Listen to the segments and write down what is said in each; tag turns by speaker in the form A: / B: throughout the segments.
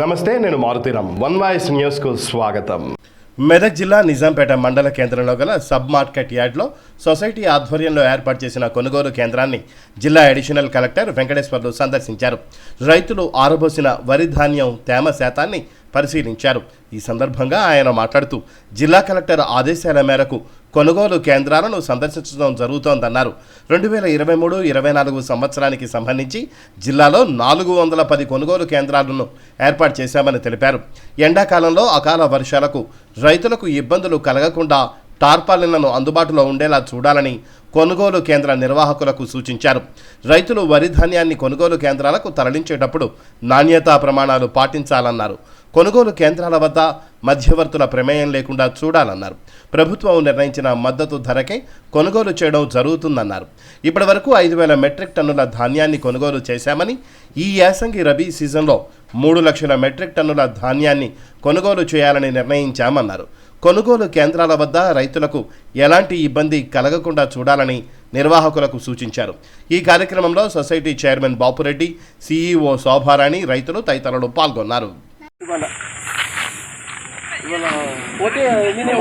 A: నమస్తే నేను Maruthi Ram one voice న్యూస్కు స్వాగతం. మెదక్ జిల్లా నిజాంపేట మండల కేంద్రంలో గల సబ్ మార్కెట్ యార్డ్లో సొసైటీ ఆధ్వర్యంలో ఏర్పాటు చేసిన కొనుగోలు కేంద్రాన్ని జిల్లా అడిషనల్ కలెక్టర్ వెంకటేశ్వర్లు సందర్శించారు. రైతులు ఆరబోసిన వరి ధాన్యం తేమ శాతాన్ని పరిశీలించారు. ఈ సందర్భంగా ఆయన మాట్లాడుతూ జిల్లా కలెక్టర్ ఆదేశాల మేరకు కొనుగోలు కేంద్రాలను సందర్శించడం జరుగుతోందన్నారు. రెండు వేల ఇరవై మూడు ఇరవై నాలుగు సంవత్సరానికి సంబంధించి జిల్లాలో నాలుగు వందల పది కొనుగోలు కేంద్రాలను ఏర్పాటు చేశామని తెలిపారు. ఎండాకాలంలో అకాల వర్షాలకు రైతులకు ఇబ్బందులు కలగకుండా టార్పాలిన్లను అందుబాటులో ఉండేలా చూడాలని కొనుగోలు కేంద్ర నిర్వాహకులకు సూచించారు. రైతులు వరి ధాన్యాన్ని కొనుగోలు కేంద్రాలకు తరలించేటప్పుడు నాణ్యతా ప్రమాణాలు పాటించాలన్నారు. కొనుగోలు కేంద్రాల వద్ద మధ్యవర్తుల ప్రమేయం లేకుండా చూడాలన్నారు. ప్రభుత్వం నిర్ణయించిన మద్దతు ధరకే కొనుగోలు చేయడం జరుగుతుందన్నారు. ఇప్పటి వరకు ఐదు వేల మెట్రిక్ టన్నుల ధాన్యాన్ని కొనుగోలు చేశామని ఈ యాసంగి రబీ సీజన్లో మూడు లక్షల మెట్రిక్ టన్నుల ధాన్యాన్ని కొనుగోలు చేయాలని నిర్ణయించామన్నారు. కొనుగోలు కేంద్రాల వద్ద రైతులకు ఎలాంటి ఇబ్బంది కలగకుండా చూడాలని నిర్వాహకులకు సూచించారు ఈ కార్యక్రమంలో society chairman Bapureddy CEO Shobharani రైతులు తదితరులు పాల్గొన్నారు
B: పోతే ఎన్ని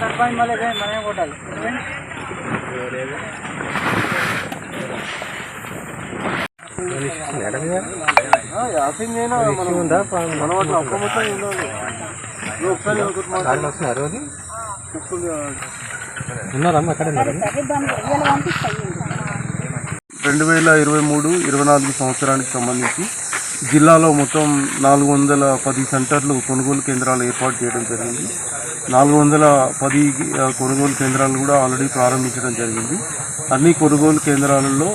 B: మొత్తం
C: మళ్ళీ మనం కొట్టాలి
B: అయినా మనం అప్రమత్తంగా ఉండాలి నువ్వు ఒకసారి మాట్లాడు. కుక్కలు, రెండు వేల ఇరవై మూడు ఇరవై నాలుగు సంవత్సరానికి సంబంధించి జిల్లాలో మొత్తం నాలుగు వందల పది సెంటర్లు కొనుగోలు కేంద్రాలు ఏర్పాటు చేయడం జరిగింది. నాలుగు వందల పది కొనుగోలు కేంద్రాలు కూడా ఆల్రెడీ ప్రారంభించడం జరిగింది. అన్ని కొనుగోలు కేంద్రాలలో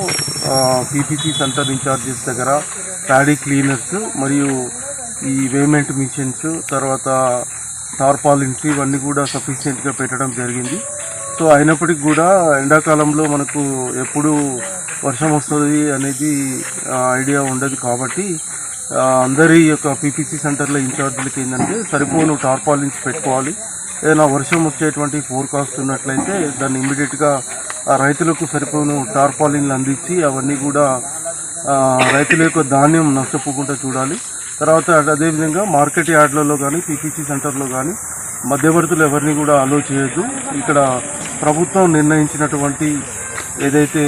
B: పీపీసీ సెంటర్ ఇన్ఛార్జెస్ దగ్గర ప్యాడీ క్లీనర్స్ మరియు ఈ వేమెంట్ మిషన్స్ తర్వాత టార్పాలిన్స్ ఇవన్నీ కూడా సఫిషియెంట్గా పెట్టడం జరిగింది. సో అయినప్పటికీ కూడా ఎండాకాలంలో మనకు ఎప్పుడు వర్షం వస్తుంది అనేది ఐడియా ఉండదు కాబట్టి అందరి యొక్క పీపీసీ సెంటర్ల ఇన్ఛార్జీలకి ఏంటంటే సరిపోను టార్పాలిన్స్ పెట్టుకోవాలి. ఏదైనా వర్షం వచ్చేటువంటి ఫోర్కాస్ట్ ఉన్నట్లయితే దాన్ని ఇమ్మీడియట్గా రైతులకు సరిపోను టార్పాలిన్లు అందించి అవన్నీ కూడా రైతుల యొక్క ధాన్యం నష్టపోకుండా చూడాలి. తర్వాత అదేవిధంగా మార్కెట్ యార్డ్లలో కానీ పీపీసీ సెంటర్లో కానీ మధ్యవర్తులు ఎవరిని కూడా అలో చేయొద్దు. ఇక్కడ ప్రభుత్వం నిర్ణయించినటువంటి ఏదైతే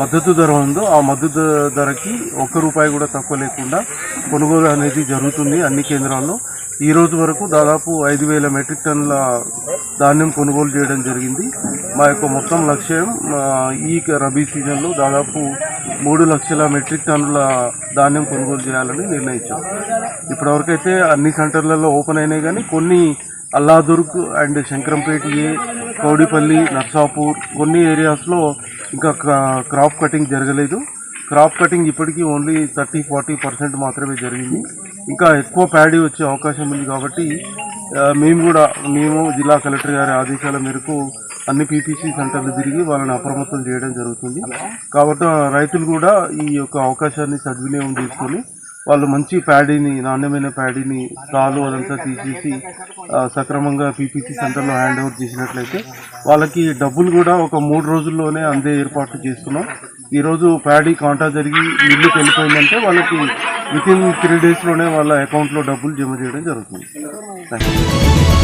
B: మద్దతు ధర ఉందో ఆ మద్దతు ధరకి ఒక్క రూపాయి కూడా తక్కువ లేకుండా కొనుగోలు అనేది జరుగుతుంది అన్ని కేంద్రాల్లో. ఈ రోజు వరకు దాదాపు ఐదు వేల మెట్రిక్ టన్నుల ధాన్యం కొనుగోలు చేయడం జరిగింది. మా యొక్క మొత్తం లక్ష్యం ఈ రబీ సీజన్లో దాదాపు మూడు లక్షల మెట్రిక్ టన్నుల ధాన్యం కొనుగోలు చేయాలని నిర్ణయించాం. ఇప్పటివరకైతే అన్ని సెంటర్లలో ఓపెన్ అయినాయి కానీ కొన్ని అల్లాదుర్గ్ అండ్ శంకరంపేట ఏ కౌడిపల్లి నర్సాపూర్ కొన్ని ఏరియాస్లో ఇంకా క్రా- క్రాప్ కటింగ్ జరగలేదు. క్రాప్ కటింగ్ ఇప్పటికీ ఓన్లీ థర్టీ ఫార్టీ పర్సెంట్ మాత్రమే జరిగింది. ఇంకా ఎక్కువ ప్యాడీ వచ్చే అవకాశం ఉంది కాబట్టి మేము కూడా మేము జిల్లా కలెక్టర్ గారి ఆదేశాల మేరకు అన్ని పీపీసీ సెంటర్లు తిరిగి వాళ్ళని అప్రమత్తం చేయడం జరుగుతుంది. కాబట్టి రైతులు కూడా ఈ యొక్క అవకాశాన్ని సద్వినియోగం చేసుకొని వాళ్ళు మంచి ప్యాడీని నాణ్యమైన ప్యాడీని రాళ్ళు అదంతా తీసేసి సక్రమంగా పీపీసీ సెంటర్లో హ్యాండ్ ఓవర్ చేసినట్లయితే వాళ్ళకి డబ్బులు కూడా ఒక మూడు రోజుల్లోనే అందే ఏర్పాట్లు చేస్తున్నాం. ఈరోజు ప్యాడీ కాంటా జరిగి మిల్లుకి వెళ్ళిపోయిందంటే వాళ్ళకి విత్ ఇన్ త్రీ డేస్లోనే వాళ్ళ అకౌంట్లో డబ్బులు జమ చేయడం జరుగుతుంది. Thank you